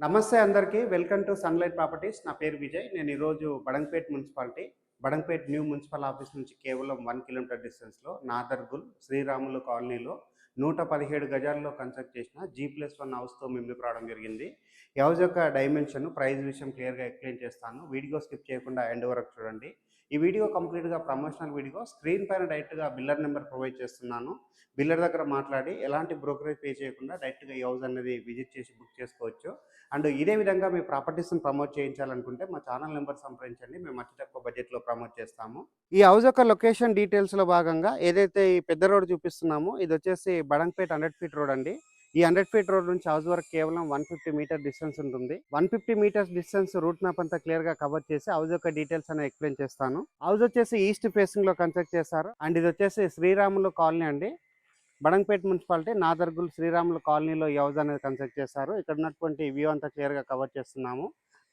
నమస్తే అందరికీ. Welcome to sunlight properties. నా పేరు విజయ్. నేను ఈరోజు Badangpet municipality Badangpet new municipal office నుంచి కేవలం వన్ కిలోమీటర్ డిస్టెన్స్లో నాదర్గుల్ శ్రీరాములు కాలనీలో నూట పదిహేడు గజాల్లో కన్స్ట్రక్ట్ చేసిన జీ ప్లస్ వన్ హౌస్తో మిమ్మల్ని రావడం జరిగింది. ఈ హౌస్ యొక్క డైమెన్షన్ ప్రైస్ విషయం క్లియర్గా ఎక్స్ప్లెయిన్ చేస్తాను. వీడియో స్కిప్ చేయకుండా ఎండ్ వరకు చూడండి. ఈ వీడియో కంప్లీట్గా ప్రమోషనల్ వీడియో స్క్రీన్ పైన డైరెక్ట్గా బిల్లర్ నెంబర్ ప్రొవైడ్ చేస్తున్నాను. బిల్లర్ దగ్గర మాట్లాడి ఎలాంటి బ్రోకరేజ్ పే చేయకుండా డైరెక్ట్గా ఈ హౌస్ అనేది విజిట్ చేసి బుక్ చేసుకోవచ్చు. అండ్ ఇదే విధంగా మీ ప్రాపర్టీస్ని ప్రమోట్ చేయించాలనుకుంటే మా ఛానల్ నెంబర్ సంప్రదించండి. మేము అతి తక్కువ బడ్జెట్లో ప్రమోట్ చేస్తాము. ఈ హౌస్ యొక్క లొకేషన్ డీటెయిల్స్లో భాగంగా ఏదైతే ఈ పెద్ద రోడ్ చూపిస్తున్నామో ఇది వచ్చేసి బడంపేట్ హండ్రెడ్ ఫీట్ రోడ్ అండి. ఈ హండ్రెడ్ ఫీట్ రోడ్ నుంచి హౌస్ వరకు కేవలం వన్ ఫిఫ్టీ మీటర్ డిస్టెన్స్ ఉంటుంది. One fifty meters distance route map అంతా క్లియర్గా కవర్ చేసి హౌస్ యొక్క డీటెయిల్స్ అనేది ఎక్స్ప్లెయిన్ చేస్తాను. హౌస్ వచ్చేసి ఈస్ట్ ఫేసింగ్లో కన్స్ట్రక్ట్ చేశారు. అండ్ ఇది వచ్చేసి శ్రీరాములు కాలనీ అండి. బడంగపేట్ మున్సిపాలిటీ నాదర్గుల్ శ్రీరాములు కాలనీలో ఈ హౌస్ అనేది కన్స్ట్రక్ట్ చేశారు. ఇక్కడ ఉన్నటువంటి వ్యూ అంతా క్లియర్గా కవర్ చేస్తున్నాము.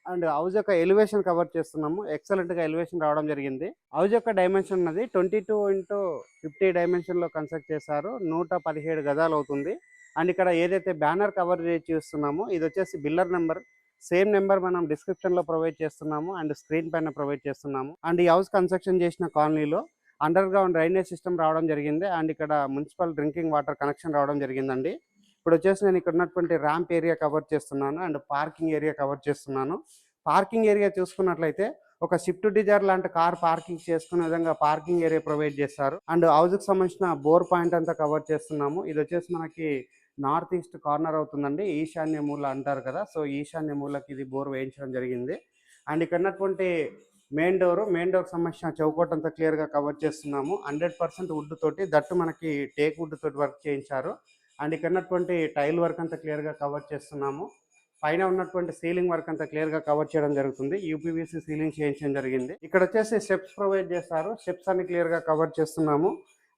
అండ్ హౌస్ యొక్క ఎలివేషన్ కవర్ చేస్తున్నాము. ఎక్సలెంట్గా ఎలివేషన్ రావడం జరిగింది. హౌస్ యొక్క డైమెన్షన్ ఉన్నది ట్వంటీ టూ ఇంటూ ఫిఫ్టీ డైమెన్షన్లో కన్స్ట్రక్ట్ చేశారు. నూట పదిహేడు గజాలు అవుతుంది. అండ్ ఇక్కడ ఏదైతే బ్యానర్ కవర్ చేసి చూస్తున్నామో ఇది వచ్చేసి బిల్లర్ నెంబర్. సేమ్ నెంబర్ మనం డిస్క్రిప్షన్లో ప్రొవైడ్ చేస్తున్నాము అండ్ స్క్రీన్ పైన ప్రొవైడ్ చేస్తున్నాము. అండ్ ఈ హౌస్ కన్స్ట్రక్షన్ చేసిన కాలనీలో అండర్ గ్రౌండ్ డ్రైనేజ్ సిస్టమ్ రావడం జరిగింది అండ్ ఇక్కడ మున్సిపల్ డ్రింకింగ్ వాటర్ కనెక్షన్ రావడం జరిగిందండి. ఇప్పుడు వచ్చేసి నేను ఇక్కడ ఉన్నటువంటి ర్యాంప్ ఏరియా కవర్ చేస్తున్నాను అండ్ పార్కింగ్ ఏరియా కవర్ చేస్తున్నాను. పార్కింగ్ ఏరియా చూసుకున్నట్లయితే ఒక షిఫ్ట్ డిజైర్ లాంటి కార్ పార్కింగ్ చేసుకునే విధంగా పార్కింగ్ ఏరియా ప్రొవైడ్ చేస్తారు. అండ్ హౌస్కి సంబంధించిన బోర్ పాయింట్ అంతా కవర్ చేస్తున్నాము. ఇది వచ్చేసి మనకి నార్త్ ఈస్ట్ కార్నర్ అవుతుందండి. ఈశాన్య మూల అంటారు కదా. సో ఈశాన్య మూలకి ఇది బోర్ వేయించడం జరిగింది. అండ్ ఇక్కడ ఉన్నటువంటి మెయిన్ డోర్ మెయిన్ డోర్ సంబంధించిన చౌకోట్ అంతా క్లియర్గా కవర్ చేస్తున్నాము. హండ్రెడ్ పర్సెంట్ వుడ్ తోటి దట్టు మనకి టేక్ వుడ్ తోటి వర్క్ చేయించారు. అండ్ ఇక్కడ ఉన్నటువంటి టైల్ వర్క్ అంతా క్లియర్గా కవర్ చేస్తున్నాము. పైన ఉన్నటువంటి సీలింగ్ వర్క్ అంతా క్లియర్గా కవర్ చేయడం జరుగుతుంది. యూపీవీసీ సీలింగ్ చేయించడం జరిగింది. ఇక్కడ వచ్చేసి స్టెప్స్ ప్రొవైడ్ చేస్తారు స్టెప్స్ అన్ని క్లియర్గా కవర్ చేస్తున్నాము.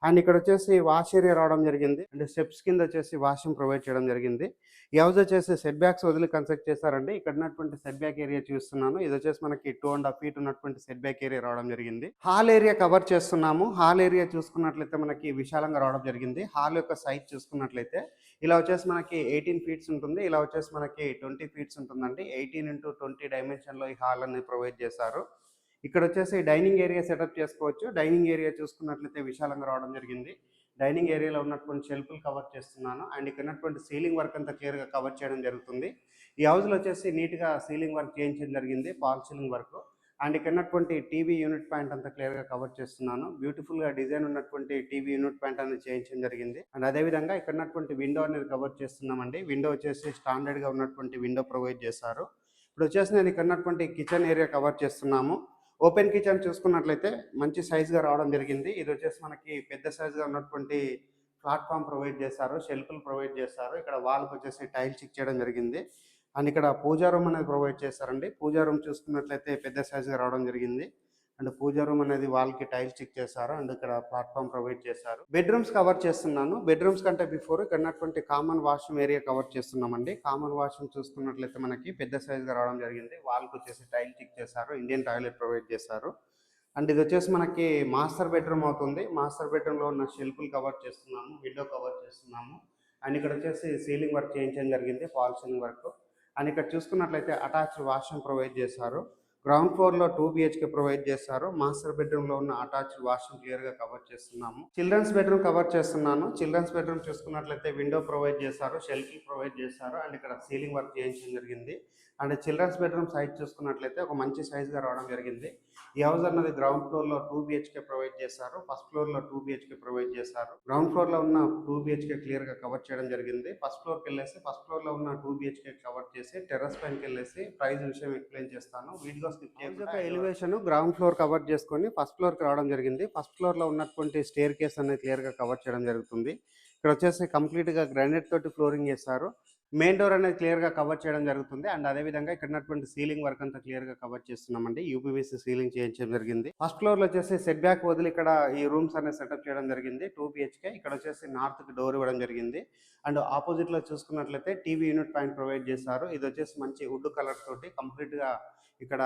అండ్ ఇక్కడ వచ్చేసి వాష్ ఏరియా రావడం జరిగింది. అండ్ స్టెప్స్ కింద వచ్చేసి వాషింగ్ ప్రొవైడ్ చేయడం జరిగింది. ఈ హౌస్ వచ్చేసి సెట్ బ్యాక్స్ వదిలి కన్స్ట్రక్ట్ చేశారండి. ఇక్కడ ఉన్నటువంటి సెట్ బ్యాక్ ఏరియా చూస్తున్నాను. ఇది వచ్చేసి మనకి టూ అండ్ హాఫ్ ఫీట్ ఉన్నటువంటి సెట్ బ్యాక్ ఏరియా రావడం జరిగింది. హాల్ ఏరియా కవర్ చేస్తున్నాము. హాల్ ఏరియా చూసుకున్నట్లయితే మనకి విశాలంగా రావడం జరిగింది. హాల్ యొక్క సైజ్ చూసుకున్నట్లయితే ఇలా వచ్చేసి మనకి ఎయిటీన్ ఫీట్స్ ఉంటుంది. ఇలా వచ్చేసి మనకి ట్వంటీ ఫీట్స్ ఉంటుందండి. ఎయిటీన్ ఇంటూ ట్వంటీ డైమెన్షన్లో ఈ హాల్ అనేది ప్రొవైడ్ చేశారు. ఇక్కడ వచ్చేసి డైనింగ్ ఏరియా సెటప్ చేసుకోవచ్చు. డైనింగ్ ఏరియా చూసుకున్నట్లయితే విశాలంగా రావడం జరిగింది. డైనింగ్ ఏరియాలో ఉన్నటువంటి షెల్ఫ్లు కవర్ చేస్తున్నాను. అండ్ ఇక్కడ ఉన్నటువంటి సీలింగ్ వర్క్ అంతా క్లియర్గా కవర్ చేయడం జరుగుతుంది. ఈ హౌస్లో వచ్చేసి నీట్గా సీలింగ్ వర్క్ చేయించడం జరిగింది పాల్ సీలింగ్ వర్క్. అండ్ ఇక్కడ ఉన్నటువంటి టీవీ యూనిట్ పాయింట్ అంతా క్లియర్గా కవర్ చేస్తున్నాను. బ్యూటిఫుల్గా డిజైన్ ఉన్నటువంటి టీవీ యూనిట్ పాయింట్ అనేది చేయించడం జరిగింది. అండ్ అదేవిధంగా ఇక్కడ ఉన్నటువంటి విండో అనేది కవర్ చేస్తున్నామండి. విండో వచ్చేసి స్టాండర్డ్గా ఉన్నటువంటి విండో ప్రొవైడ్ చేశారు. ఇప్పుడు వచ్చేసి నేను ఇక్కడ ఉన్నటువంటి కిచెన్ ఏరియా కవర్ చేస్తున్నాము. ఓపెన్ కిచెన్ చూసుకున్నట్లయితే మంచి సైజుగా రావడం జరిగింది. ఇది వచ్చేసి మనకి పెద్ద సైజుగా ఉన్నటువంటి ప్లాట్ఫామ్ ప్రొవైడ్ చేశారు షెల్ఫ్లు ప్రొవైడ్ చేస్తారు ఇక్కడ వాళ్ళకి వచ్చేసి టైల్ చెక్ చేయడం జరిగింది. అండ్ ఇక్కడ పూజా రూమ్ అనేది ప్రొవైడ్ చేశారండి. పూజా రూమ్ చూసుకున్నట్లయితే పెద్ద సైజుగా రావడం జరిగింది. అండ్ పూజా రూమ్ అనేది వాళ్ళకి టైల్స్ చెక్ చేశారు అండ్ ఇక్కడ ప్లాట్ఫామ్ ప్రొవైడ్ చేశారు. బెడ్రూమ్స్ కవర్ చేస్తున్నాను. బెడ్రూమ్స్ కంటే బిఫోర్ ఇక్కడ ఉన్నటువంటి కామన్ వాష్రూమ్ ఏరియా కవర్ చేస్తున్నామండి. కామన్ వాష్రూమ్ చూసుకున్నట్లయితే మనకి పెద్ద సైజ్ రావడం జరిగింది. వాళ్ళకి వచ్చేసి టైల్ చెక్ చేశారు. ఇండియన్ టాయిలెట్ ప్రొవైడ్ చేశారు. అండ్ ఇది వచ్చేసి మనకి మాస్టర్ బెడ్రూమ్ అవుతుంది. మాస్టర్ బెడ్రూమ్లో ఉన్న షెల్ఫ్లు కవర్ చేస్తున్నాము. విండో కవర్ చేస్తున్నాము. అండ్ ఇక్కడ వచ్చేసి సీలింగ్ వర్క్ చేయించడం జరిగింది. Fall ceiling work. అండ్ ఇక్కడ చూసుకున్నట్లయితే అటాచ్డ్ వాష్రూమ్ ప్రొవైడ్ చేశారు. గ్రౌండ్ ఫ్లోర్లో టూ బిహెచ్కే ప్రొవైడ్ చేస్తారు మాస్టర్ బెడ్రూమ్లో ఉన్న అటాచ్డ్ వాష్రూమ్ క్లియర్గా కవర్ చేస్తున్నాము. చిల్డ్రన్స్ బెడ్రూమ్ కవర్ చేస్తున్నాను. చిల్డ్రన్స్ బెడ్రూమ్ చూసుకున్నట్లయితే విండో ప్రొవైడ్ చేస్తారు షెల్ఫ్ ప్రొవైడ్ చేస్తారు అండ్ ఇక్కడ సీలింగ్ వర్క్ చేయించడం జరిగింది. అండ్ చిల్డ్రన్స్ బెడ్రూమ్ సైజ్ చూసుకున్నట్లయితే ఒక మంచి సైజ్గా రావడం జరిగింది. ఈ హౌస్ అన్నది గ్రౌండ్ ఫ్లోర్లో టూ బిహెచ్కే ప్రొవైడ్ చేస్తారు ఫస్ట్ ఫ్లోర్లో టూ బిహెచ్కే ప్రొవైడ్ చేస్తారు గ్రౌండ్ ఫ్లోర్లో ఉన్న టూ బిహెచ్కే క్లియర్గా కవర్ చేయడం జరిగింది. ఫస్ట్ ఫ్లోర్కి వెళ్ళేసి ఫస్ట్ ఫ్లోర్లో ఉన్న టూ బిహెచ్కే కవర్ చేసి టెర్రస్ పైనకి వెళ్ళేసి ప్రైస్ విషయం ఎక్స్ప్లెయిన్ చేస్తాను. Video elevation ground floor cover చేసుకొని ఫస్ట్ ఫ్లోర్కి రావడం జరిగింది. ఫస్ట్ ఫ్లోర్లో ఉన్నటువంటి స్టేర్ కేస్ అనేది క్లియర్గా కవర్ చేయడం జరుగుతుంది. ఇక్కడ వచ్చేసి కంప్లీట్గా గ్రానైట్ తోటి ఫ్లోరింగ్ చేస్తారు మెయిన్ డోర్ అనేది క్లియర్గా కవర్ చేయడం జరుగుతుంది. అండ్ అదేవిధంగా ఇక్కడ ఉన్నటువంటి సీలింగ్ వర్క్ అంతా క్లియర్గా కవర్ చేస్తున్నామండి. యూపీవీసీ సీలింగ్ చేయించడం జరిగింది. ఫస్ట్ ఫ్లోర్లో వచ్చేసి సెట్ బ్యాక్ వదిలి ఇక్కడ ఈ రూమ్స్ అనేది సెటప్ చేయడం జరిగింది. టూ బిహెచ్కే ఇక్కడ వచ్చేసి నార్త్కి డోర్ ఇవ్వడం జరిగింది. అండ్ ఆపోజిట్లో చూసుకున్నట్లయితే టీవీ యూనిట్ పాయింట్ ప్రొవైడ్ చేశారు. ఇది వచ్చేసి మంచి వుడ్ కలర్ తోటి కంప్లీట్గా ఇక్కడ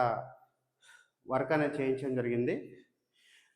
వర్క్ అనేది చేయించడం జరిగింది.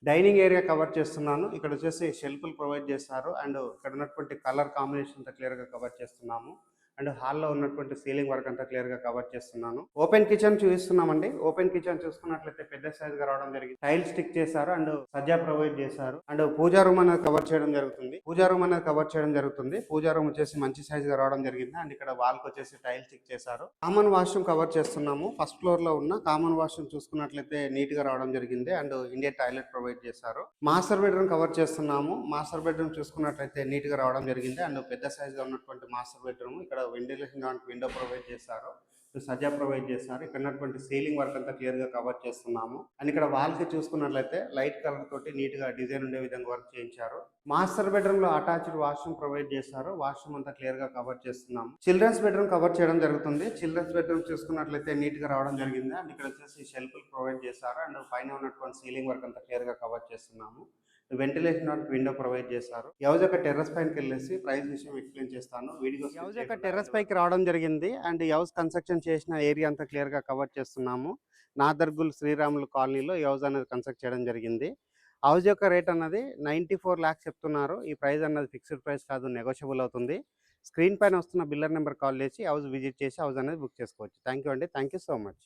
డైనింగ్ ఏరియా కవర్ చేస్తున్నాను. ఇక్కడ వచ్చేసి షెల్ఫ్లు ప్రొవైడ్ చేస్తారు అండ్ ఇక్కడ ఉన్నటువంటి కలర్ కాంబినేషన్ క్లియర్గా కవర్ చేస్తున్నాము. అండ్ హాల్లో ఉన్నటువంటి సీలింగ్ వర్క్ అంతా క్లియర్గా కవర్ చేస్తున్నాను. ఓపెన్ కిచెన్ చూపిస్తున్నామండి. ఓపెన్ కిచెన్ చూసుకున్నట్లయితే పెద్ద సైజుగా రావడం జరిగింది. టైల్ స్టిక్ చేశారు అండ్ సజ్జా ప్రొవైడ్ చేశారు. అండ్ పూజా రూమ్ అనేది కవర్ చేయడం జరుగుతుంది. పూజా రూమ్ అనేది కవర్ చేయడం జరుగుతుంది. పూజా రూమ్ వచ్చేసి మంచి సైజుగా రావడం జరిగింది. అండ్ ఇక్కడ వాల్కి వచ్చేసి టైల్ స్టిక్ చేశారు. కామన్ వాష్రూమ్ కవర్ చేస్తున్నాము. ఫస్ట్ ఫ్లోర్లో ఉన్న కామన్ వాష్రూమ్ చూసుకున్నట్లయితే నీట్గా రావడం జరిగింది. అండ్ ఇండియా టాయిలెట్ ప్రొవైడ్ చేశారు. మాస్టర్ బెడ్రూమ్ కవర్ చేస్తున్నాము. మాస్టర్ బెడ్రూమ్ చూసుకున్నట్లయితే నీట్గా రావడం జరిగింది. అండ్ పెద్ద సైజ్గా ఉన్నటువంటి మాస్టర్ బెడ్రూమ్. ఇక్కడ వెంటిలేషన్ విండో ప్రొవైడ్ చేశారు. సజా ప్రొవైడ్ చేశారు. ఇక్కడ ఉన్నటువంటి సీలింగ్ వర్క్ అంతా క్లియర్గా కవర్ చేస్తున్నాము. అండ్ ఇక్కడ వాల్కి చూసుకున్నట్లయితే లైట్ కలర్ తోటి నీట్గా డిజైన్ ఉండే విధంగా వర్క్ చేయించారు. మాస్టర్ బెడ్రూమ్లో అటాచ్డ్ వాష్రూమ్ ప్రొవైడ్ చేశారు. వాష్రూమ్ అంతా క్లియర్గా కవర్ చేస్తున్నాము. చిల్డ్రన్స్ బెడ్రూమ్ కవర్ చేయడం జరుగుతుంది. చిల్డ్రన్స్ బెడ్రూమ్ చూసుకున్నట్లయితే నీట్గా రావడం జరిగింది. అండ్ ఇక్కడ వచ్చేసి షెల్ఫ్ ప్రొవైడ్ చేశారు. అండ్ పైన ఉన్నటువంటి సీలింగ్ వర్క్ అంతా క్లియర్గా కవర్ చేస్తున్నాము. వెంటిలేషన్ విండో ప్రొవైడ్ చేశారు. యవజ్ యొక్క టెర్రస్ పైకి వెళ్ళేసి ప్రైస్ విషయం ఎక్స్ప్లెయిన్ చేస్తాను. వీడియో యవజ్ యొక్క టెర్రస్ పైకి రావడం జరిగింది. అండ్ యవజ్ కన్స్ట్రక్షన్ చేసిన ఏరియా అంతా క్లియర్గా కవర్ చేస్తున్నాము. నాదర్గుల్ శ్రీరాములు కాలనీలో యవజ్ అనేది కన్స్ట్రక్ట్ చేయడం జరిగింది. హౌస్ యొక్క రేట్ అన్నది నైంటీ ఫోర్ ల్యాక్స్ చెప్తున్నారు. ఈ ప్రైస్ అన్నది ఫిక్స్డ్ ప్రైస్ కాదు నెగోషియబుల్ అవుతుంది. స్క్రీన్ పైన వస్తున్న బిల్లర్ నెంబర్ కాల్ చేసి హౌస్ విజిట్ చేసి హౌస్ అనేది బుక్ చేసుకోవచ్చు. థ్యాంక్ యూ అండి. Thank you so much